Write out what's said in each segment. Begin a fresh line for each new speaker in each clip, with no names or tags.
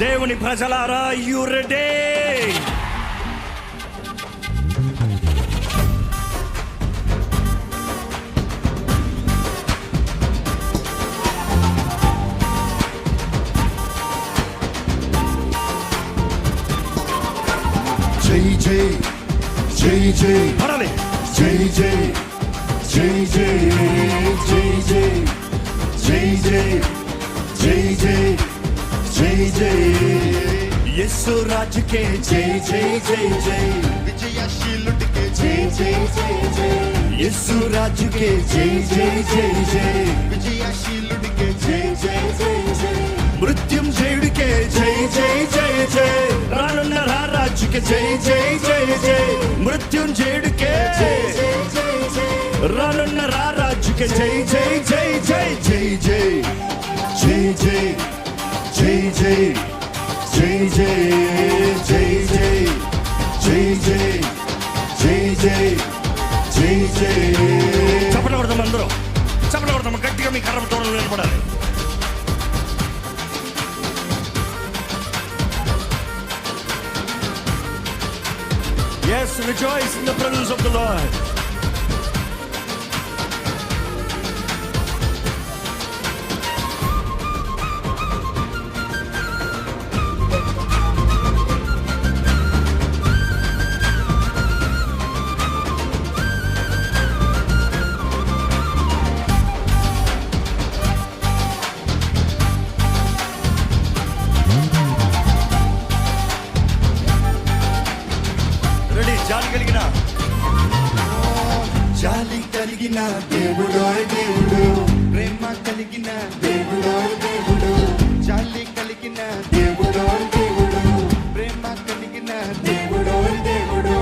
దేవుని ప్రజలారా you ready
జై జై జై జై.
పడాలి
జై జై జై జై జై జై జై జై జై జై. జై జై
యస్సు రాజుకే
జై జై జై జై
విజయశీలుడికే
జై జై జై జై
యస్సు రాజుకే
జై జై జై జై
విజయశీలుడికే
జై జై జై జై
మృత్యుంజయుడికే జై జై జై జై రానున్న రా రాజుకే జై జై జై జై మృత్యుంజయుడికే
జై జై జై జై
రానున్న రా రాజుకే జై జై జై జై
జై జై జై జై జై జై జై జై జై జై జై జై జై జై జై జై
చప్పట కొడదాం అందరూ చప్పట కొడదాం గట్టిగా మీ కర్ర తోడలు నిలబడాలి Yes, rejoice in the presence of the Lord. జాలి కలిగిన.
జాలి కలిగిన దేవుడు దేవుడు.
ప్రేమ కలిగిన
దేవుడు దేవుడు.
జాలి కలిగిన
దేవుడు దేవుడు.
ప్రేమ కలిగిన
దేవుడు దేవుడు.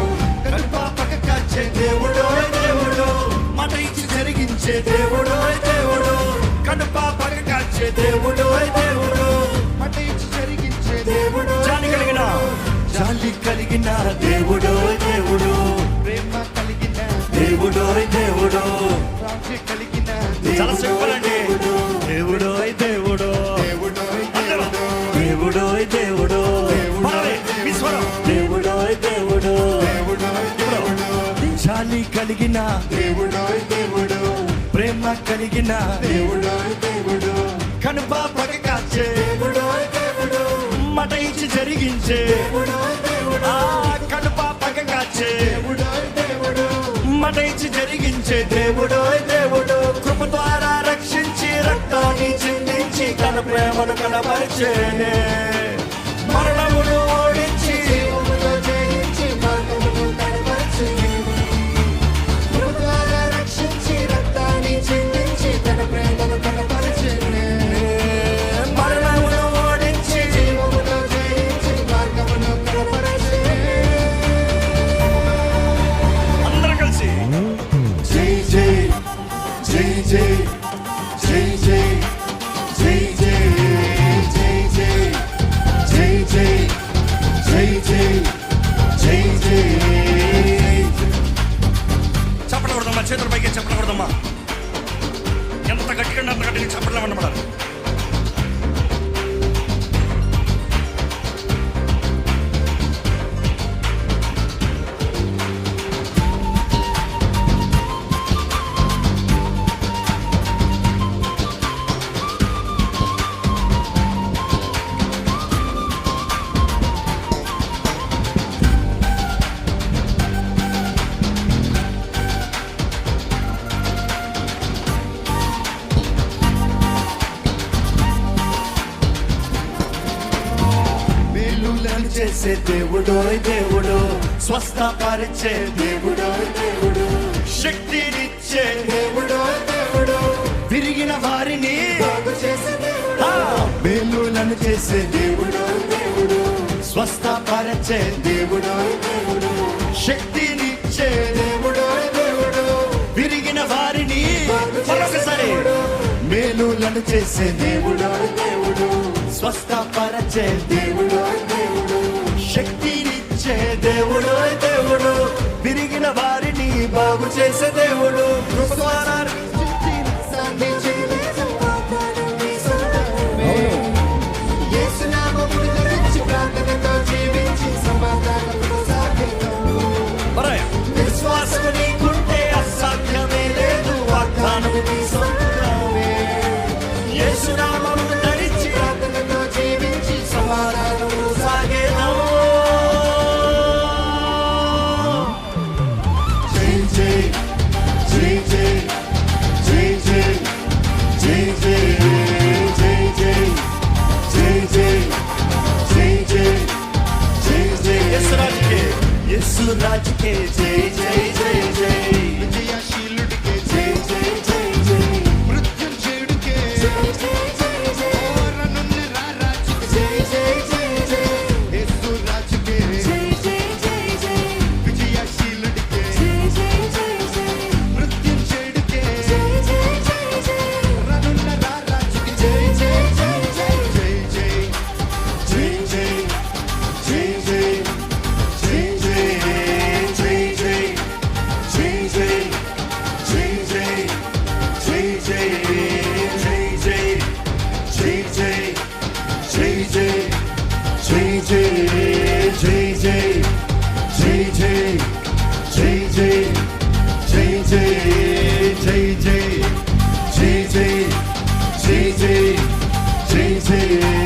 కనుపాపక కాచే దేవుడు దేవుడు. మాట ఇచ్చి జరిగించే దేవుడు దేవుడు. కనుపాపక కాచే దేవుడో దేవుడు.
మాట ఇచ్చి జరిగించే దేవుడు
జాలి కలిగిన జాలి కలిగిన దేవుడు చాలా సింపుల్ అండి దేవుడో దేవుడు.
దేవుడు
అందరూ. దేవుడో. దేవుడు పాడాలి. దేవుడో దేవుడు
దేవుడు.
ఇప్పుడు కలిగిన
దేవుడు దేవుడు
ప్రేమ కలిగిన
దేవుడు దేవుడు
కనుపాపక కాచే.
దేవుడో దేవుడు
మట ఇచ్చి జరిగించే.
దేవుడో దేవుడు
ఆ కనుపాపక కాచే.
దేవుడు దేవుడు
మట ఇచ్చి జరిగించే. దేవుడో దేవుడు Yeah. Deixa a corda, mano. మేలులను చేసే దేవుడో దేవుడు. స్వస్థపరిచే
దేవుడో దేవుడు.
శక్తినిచ్చే
దేవుడో దేవుడు.
విరిగిన వారిని మేలులను చేసే
దేవుడో దేవుడు.
స్వస్థపరిచే
దేవుడో దేవుడు.
శక్తినిచ్చే
దేవుడో దేవుడు.
విరిగిన వారిని మరొకసారి మేలులను చేసే
దేవుడో దేవుడు.
స్వస్థపరచే
దేవుడు దేవుడు
శక్తినిచ్చే దేవుడు దేవుడు విరిగిన వారిని బాగు చేసే దేవుడు. కృప ద్వారా ರಾಜಕ್ಕೆ ಜೈ ಜೈ ಜೈ ಜೈ ವಿಜಯ GG, GG, GG, GG, GG, GG, GG, GG.